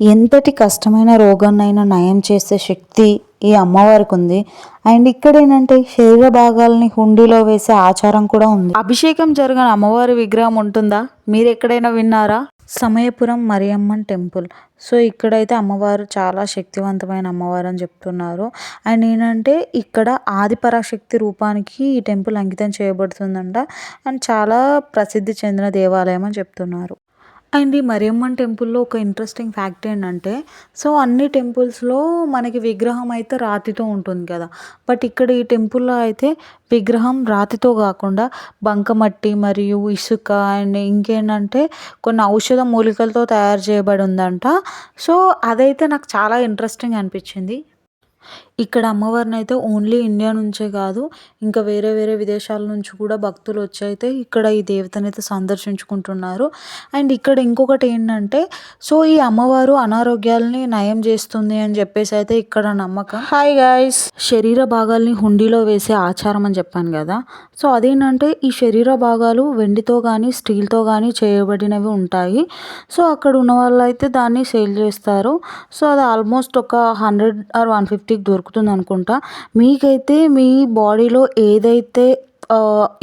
ఎంతటి కష్టమైన రోగాన్నైనా నయం చేసే శక్తి ఈ అమ్మవారికి ఉంది. అండ్ ఇక్కడ ఏంటంటే శరీర భాగాలని హుండీలో వేసే ఆచారం కూడా ఉంది. అభిషేకం జరిగిన అమ్మవారి విగ్రహం ఉంటుందా? మీరు ఎక్కడైనా విన్నారా? సమయపురం మరియమ్మన్ టెంపుల్. సో ఇక్కడైతే అమ్మవారు చాలా శక్తివంతమైన అమ్మవారు అని చెప్తున్నారు. అండ్ ఏంటంటే ఇక్కడ ఆదిపరాశక్తి రూపానికి ఈ టెంపుల్ అంకితం చేయబడుతుందంట. అండ్ చాలా ప్రసిద్ధి చెందిన దేవాలయం అని చెప్తున్నారు. అండ్ ఈ మరియమ్మన్ టెంపుల్లో ఒక ఇంట్రెస్టింగ్ ఫ్యాక్ట్ ఏంటంటే సో అన్ని టెంపుల్స్లో మనకి విగ్రహం అయితే రాతితో ఉంటుంది కదా. బట్ ఇక్కడ ఈ టెంపుల్లో అయితే విగ్రహం రాతితో కాకుండా బంకమట్టి మరియు ఇసుక అండ్ ఇంకేంటంటే కొన్ని ఔషధ మూలికలతో తయారు చేయబడి ఉందంట. సో అదైతే నాకు చాలా ఇంట్రెస్టింగ్ అనిపించింది. ఇక్కడ అమ్మవారిని అయితే ఓన్లీ ఇండియా నుంచే కాదు ఇంకా వేరే వేరే విదేశాల నుంచి కూడా భక్తులు వచ్చి అయితే ఇక్కడ ఈ దేవతని అయితే సందర్శించుకుంటున్నారు. అండ్ ఇక్కడ ఇంకొకటి ఏంటంటే సో ఈ అమ్మవారు అనారోగ్యాలని నయం చేస్తుంది అని చెప్పేసి అయితే ఇక్కడ నమ్మకం. హాయ్ గాయస్ శరీర భాగాల్ని హుండీలో వేసే ఆచారం అని చెప్పాను కదా. సో అదేంటంటే ఈ శరీర భాగాలు వెండితో కానీ స్టీల్తో కానీ చేయబడినవి ఉంటాయి. సో అక్కడ ఉన్న వాళ్ళు అయితే దాన్ని సేల్ చేస్తారు. సో అది ఆల్మోస్ట్ ఒక హండ్రెడ్ ఆర్ వన్ ఫిఫ్టీకి దొరుకుతుంది అనుకుంటా. మీకైతే మీ బాడీలో ఏదైతే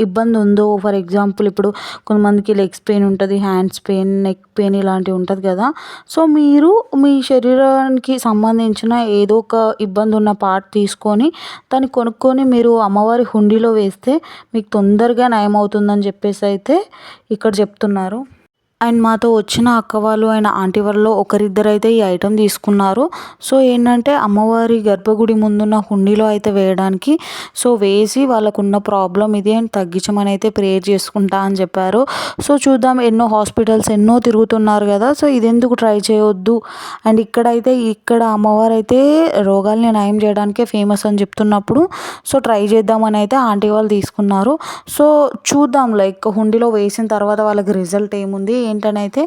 ఇబ్బంది ఉందో ఫర్ ఎగ్జాంపుల్ ఇప్పుడు కొంతమందికి లెగ్స్ పెయిన్ ఉంటుంది హ్యాండ్స్ పెయిన్ నెక్ పెయిన్ ఇలాంటివి ఉంటుంది కదా. సో మీరు మీ శరీరానికి సంబంధించిన ఏదో ఒక ఇబ్బంది ఉన్న పార్ట్ తీసుకొని దాన్ని కొనుక్కొని మీరు అమ్మవారి హుండీలో వేస్తే మీకు తొందరగా నయం అవుతుందని చెప్పేసి అయితే ఇక్కడ చెప్తున్నారు. అండ్ మాతో వచ్చిన అక్క వాళ్ళు అండ్ ఆంటీ వాళ్ళలో ఒకరిద్దరు అయితే ఈ ఐటెం తీసుకున్నారు. సో ఏంటంటే అమ్మవారి గర్భగుడి ముందున్న హుండీలో అయితే వేయడానికి సో వేసి వాళ్ళకున్న ప్రాబ్లం ఇది అండ్ తగ్గించమని అయితే ప్రేయర్ చేసుకుంటా అని చెప్పారు. సో చూద్దాం ఎన్నో హాస్పిటల్స్ ఎన్నో తిరుగుతున్నారు కదా సో ఇదెందుకు ట్రై చేయొద్దు? అండ్ ఇక్కడైతే ఇక్కడ అమ్మవారు అయితే రోగాల్ని నయం చేయడానికే ఫేమస్ అని చెప్తున్నప్పుడు సో ట్రై చేద్దామని అయితే ఆంటీ వాళ్ళు తీసుకున్నారు. సో చూద్దాం లైక్ హుండీలో వేసిన తర్వాత వాళ్ళకి రిజల్ట్ ఏముంది ఏంటని అయితే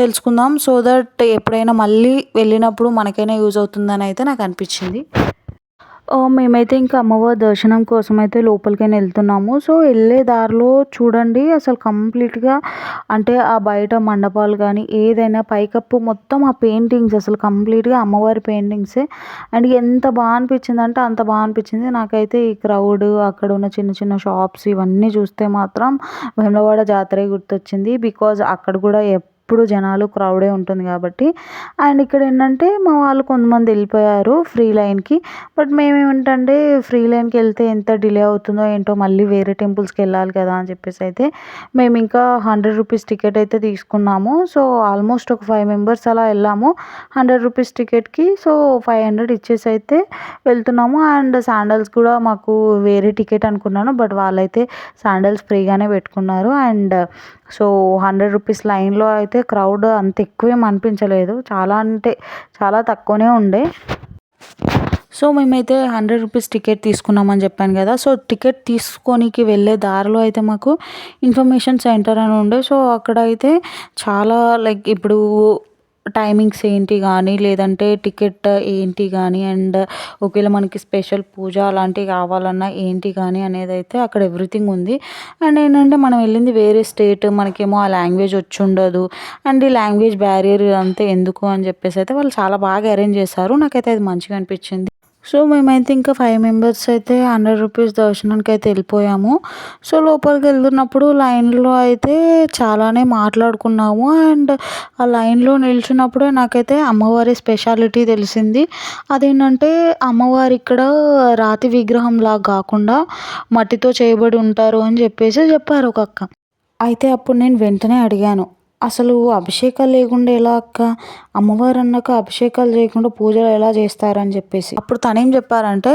తెలుసుకుందాం. సో దట్ ఎప్పుడైనా మళ్ళీ వెళ్ళినప్పుడు మనకైనా యూజ్ అవుతుందని అయితే నాకు అనిపించింది. మేమైతే ఇంకా అమ్మవారి దర్శనం కోసం అయితే లోపలికైనా వెళ్తున్నాము. సో వెళ్ళే దారిలో చూడండి అసలు కంప్లీట్గా అంటే ఆ బయట మండపాలు కానీ ఏదైనా పైకప్పు మొత్తం ఆ పెయింటింగ్స్ అసలు కంప్లీట్గా అమ్మవారి పెయింటింగ్సే. అండ్ ఎంత బాగా అనిపించింది అంటే అంత బాగా అనిపించింది. నాకైతే ఈ క్రౌడ్ అక్కడ ఉన్న చిన్న చిన్న షాప్స్ ఇవన్నీ చూస్తే మాత్రం వేములవాడ జాతరే గుర్తొచ్చింది. బికాజ్ అక్కడ కూడా ఎప్పుడు జనాలు క్రౌడే ఉంటుంది కాబట్టి. అండ్ ఇక్కడ ఏంటంటే మా వాళ్ళు కొంతమంది వెళ్ళిపోయారు ఫ్రీ లైన్కి. బట్ మేమేమిటంటే ఫ్రీ లైన్కి వెళ్తే ఎంత డిలే అవుతుందో ఏంటో మళ్ళీ వేరే టెంపుల్స్కి వెళ్ళాలి కదా అని చెప్పేసి అయితే మేము ఇంకా హండ్రెడ్ రూపీస్ టికెట్ అయితే తీసుకున్నాము. సో ఆల్మోస్ట్ ఒక ఫైవ్ మెంబర్స్ అలా వెళ్ళాము. హండ్రెడ్ రూపీస్ టికెట్కి సో ఫైవ్ హండ్రెడ్ ఇచ్చేసి అయితే వెళ్తున్నాము. అండ్ శాండల్స్ కూడా మాకు వేరే టికెట్ అనుకున్నాను. బట్ వాళ్ళైతే శాండల్స్ ఫ్రీగానే పెట్టుకున్నారు. అండ్ సో హండ్రెడ్ రూపీస్ లైన్లో అయితే క్రౌడ్ అంత ఎక్కువేం అనిపించలేదు. చాలా అంటే చాలా తక్కువనే ఉండే. సో మేమైతే హండ్రెడ్ రూపీస్ టికెట్ తీసుకున్నామని చెప్పాను కదా. సో టికెట్ తీసుకోనికి వెళ్ళే దారిలో అయితే మాకు ఇన్ఫర్మేషన్ సెంటర్ అని ఉండే. సో అక్కడ అయితే చాలా లైక్ ఇప్పుడు టైమింగ్స్ ఏంటి కానీ లేదంటే టికెట్ ఏంటి కానీ అండ్ ఒకవేళ మనకి స్పెషల్ పూజ అలాంటివి కావాలన్నా ఏంటి కానీ అనేది అయితే అక్కడ ఎవ్రీథింగ్ ఉంది. అండ్ ఏంటంటే మనం వెళ్ళింది వేరే స్టేట్ మనకేమో ఆ లాంగ్వేజ్ వచ్చి ఉండదు అండ్ ఈ లాంగ్వేజ్ బ్యారియర్ అంతే ఎందుకు అని చెప్పేసి అయితే వాళ్ళు చాలా బాగా అరేంజ్ చేశారు. నాకైతే అది మంచిగా అనిపించింది. సో మేమైతే ఇంకా ఫైవ్ మెంబర్స్ అయితే హండ్రెడ్ రూపీస్ దర్శనానికి అయితే వెళ్ళిపోయాము. సో లోపలికి వెళ్తున్నప్పుడు లైన్లో అయితే చాలానే మాట్లాడుకున్నాము. అండ్ ఆ లైన్లో నిల్చున్నప్పుడే నాకైతే అమ్మవారి స్పెషాలిటీ తెలిసింది. అదేంటంటే అమ్మవారి ఇక్కడ రాతి విగ్రహం లాగా కాకుండా మట్టితో చేయబడి ఉంటారు అని చెప్పేసి చెప్పారు ఒక అక్క. అయితే అప్పుడు నేను వెంటనే అడిగాను అసలు అభిషేకాలు లేకుండా ఎలా అక్క? అమ్మవారు అన్నాక అభిషేకాలు చేయకుండా పూజలు ఎలా చేస్తారని చెప్పేసి. అప్పుడు తనేం చెప్పారంటే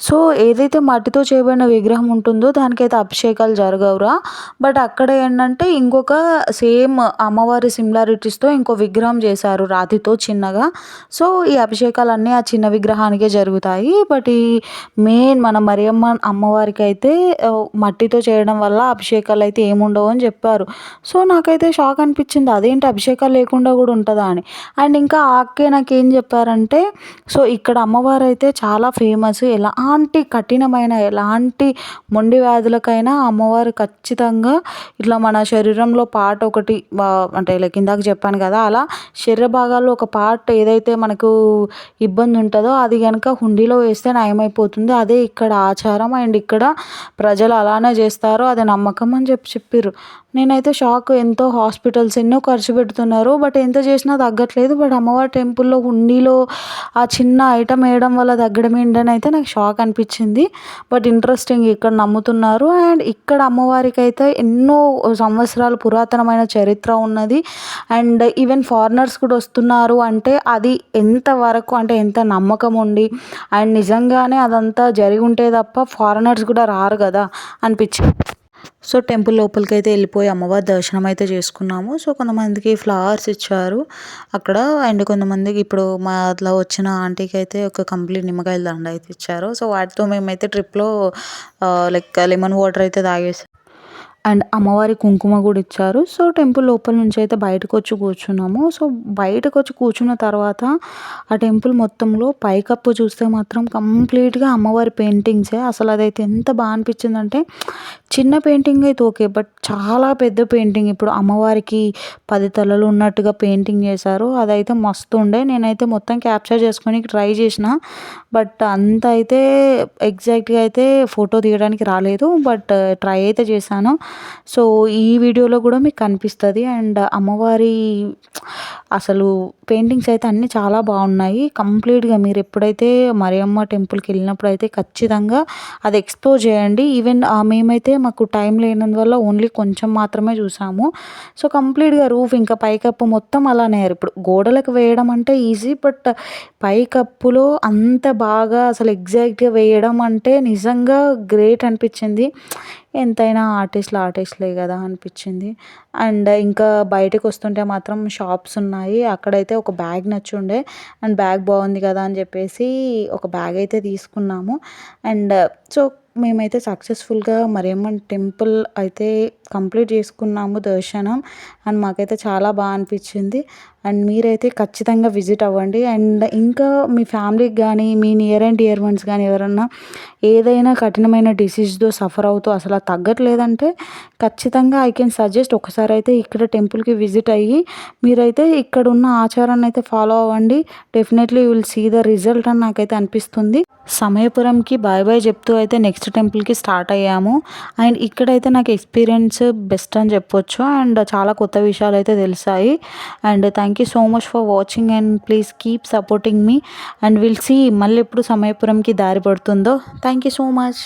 సో ఏదైతే మట్టితో చేయబడిన విగ్రహం ఉంటుందో దానికైతే అభిషేకాలు జరగవురా. బట్ అక్కడ ఏంటంటే ఇంకొక సేమ్ అమ్మవారి సిమిలారిటీస్తో ఇంకో విగ్రహం చేశారు రాతితో చిన్నగా. సో ఈ అభిషేకాలన్నీ ఆ చిన్న విగ్రహానికే జరుగుతాయి. బట్ ఈ మెయిన్ మన మరియమ్మ అమ్మవారికి అయితే మట్టితో చేయడం వల్ల అభిషేకాలు అయితే ఏముండవు అని చెప్పారు. సో నాకైతే షాక్ అనిపించింది. అదేంటి అభిషేకాలు లేకుండా కూడా ఉంటుందా అని. అండ్ ఇంకా ఆకే నాకేం చెప్పారంటే సో ఇక్కడ అమ్మవారు అయితే చాలా ఫేమస్. ఎలాంటి కఠినమైన ఎలాంటి మొండి వ్యాధులకైనా అమ్మవారు ఖచ్చితంగా ఇట్లా మన శరీరంలో పార్ట్ ఒకటి అంటే లైక్ ఇందాక చెప్పాను కదా అలా శరీర భాగాల్లో ఒక పార్ట్ ఏదైతే మనకు ఇబ్బంది ఉంటుందో అది కనుక హుండీలో వేస్తే నయమైపోతుంది. అదే ఇక్కడ ఆచారం అండ్ ఇక్కడ ప్రజలు అలానే చేస్తారు. అది నమ్మకం అని చెప్పి చెప్పారు నేనైతే షాక్. ఎంతో హాస్పిటల్స్ ఎన్నో ఖర్చు పెడుతున్నారు. బట్ ఎంత చేసినా తగ్గట్లేదు. లేదు బట్ అమ్మవారి టెంపుల్లో హుండీలో ఆ చిన్న ఐటమ్ వేయడం వల్ల తగ్గడం ఏంటని అయితే నాకు షాక్ అనిపించింది. బట్ ఇంట్రెస్టింగ్ ఇక్కడ నమ్ముతున్నారు. అండ్ ఇక్కడ అమ్మవారికి అయితే ఎన్నో సంవత్సరాలు పురాతనమైన చరిత్ర ఉన్నది. అండ్ ఈవెన్ ఫారినర్స్ కూడా వస్తున్నారు. అంటే అది ఎంత వరకు అంటే ఎంత నమ్మకం ఉండి అండ్ నిజంగానే అదంతా జరిగి ఉంటే తప్ప ఫారినర్స్ కూడా రారు కదా అనిపించింది. సో టెంపుల్ లోపలికి అయితే వెళ్ళిపోయి అమ్మవారి దర్శనం అయితే చేసుకున్నాము. సో కొంతమందికి ఫ్లవర్స్ ఇచ్చారు. అక్కడ అండ్ కొంతమందికి ఇప్పుడు మా అట్లా వచ్చిన ఆంటీకి అయితే ఒక కంప్లీట్ నిమ్మకాయల దండ అయితే ఇచ్చారు. సో వాటితో మేమైతే ట్రిప్లో లైక్ లెమన్ వాటర్ అయితే తాగేసి. అండ్ అమ్మవారి కుంకుమ కూడా ఇచ్చారు. సో టెంపుల్ లోపల నుంచి అయితే బయటకు వచ్చి కూర్చున్నాము. సో బయటకు వచ్చి కూర్చున్న తర్వాత ఆ టెంపుల్ మొత్తంలో పైకప్పు చూస్తే మాత్రం కంప్లీట్గా అమ్మవారి పెయింటింగ్సే. అసలు అదైతే ఎంత బాగా అనిపించిందంటే చిన్న పెయింటింగ్ అయితే ఓకే బట్ చాలా పెద్ద పెయింటింగ్. ఇప్పుడు అమ్మవారికి పది తలలు ఉన్నట్టుగా పెయింటింగ్ చేశారు. అదైతే మస్తు ఉండే. నేనైతే మొత్తం క్యాప్చర్ చేసుకొని ట్రై చేసిన. బట్ అంత అయితే ఎగ్జాక్ట్గా అయితే ఫోటో తీయడానికి రాలేదు. బట్ ట్రై అయితే చేశాను. సో ఈ వీడియోలో కూడా మీకు కనిపిస్తుంది. అండ్ అమ్మవారి అసలు పెయింటింగ్స్ అయితే అన్నీ చాలా బాగున్నాయి. కంప్లీట్గా మీరు ఎప్పుడైతే మరియమ్మ టెంపుల్కి వెళ్ళినప్పుడు అయితే ఖచ్చితంగా అది ఎక్స్ప్లోర్ చేయండి. ఈవెన్ మేమైతే మాకు టైం లేనందువల్ల ఓన్లీ కొంచెం మాత్రమే చూసాము. సో కంప్లీట్గా రూఫ్ ఇంకా పైకప్పు మొత్తం అలానే ఇప్పుడు గోడలకు వేయడం అంటే ఈజీ బట్ పైకప్పులో అంత బాగా అసలు ఎగ్జాక్ట్గా వేయడం అంటే నిజంగా గ్రేట్ అనిపించింది. ఎంతైనా ఆర్టిస్టులు ఆర్టిస్టులే కదా అనిపించింది. అండ్ ఇంకా బయటకు వస్తుంటే మాత్రం షాప్స్ ఉన్నాయి. అక్కడైతే ఒక బ్యాగ్ నచ్చి ఉండే అండ్ బ్యాగ్ బాగుంది కదా అని చెప్పేసి ఒక బ్యాగ్ అయితే తీసుకున్నాము. అండ్ సో మేమైతే సక్సెస్ఫుల్గా మరియమ్మ టెంపుల్ అయితే కంప్లీట్ చేసుకున్నాము దర్శనం. అండ్ మాకైతే చాలా బాగా అనిపించింది. అండ్ మీరైతే ఖచ్చితంగా విజిట్ అవ్వండి. అండ్ ఇంకా మీ ఫ్యామిలీకి కానీ మీ నియర్ అండ్ డియర్ వన్స్ కానీ ఎవరన్నా ఏదైనా కఠినమైన డిసీజ్తో సఫర్ అవుతూ అసలు తగ్గట్లేదంటే ఖచ్చితంగా ఐ కెన్ సజెస్ట్ ఒకసారి అయితే ఇక్కడ టెంపుల్కి విజిట్ అయ్యి మీరైతే ఇక్కడ ఉన్న ఆచారాన్ని అయితే ఫాలో అవ్వండి. Definitely will see the result అని నాకైతే అనిపిస్తుంది. సమయపురంకి బాయ్ బాయ్ చెప్తూ అయితే నెక్స్ట్ నెక్స్ట్ టెంపుల్కి స్టార్ట్ అయ్యాము. అండ్ ఇక్కడైతే నాకు ఎక్స్పీరియన్స్ బెస్ట్ అని చెప్పొచ్చు. అండ్ చాలా కొత్త విషయాలు అయితే తెలిసాయి. And thank you so much for watching and please keep supporting me. And will see మళ్ళీ ఎప్పుడు సమయపురంకి దారి పడుతుందో. Thank you so much.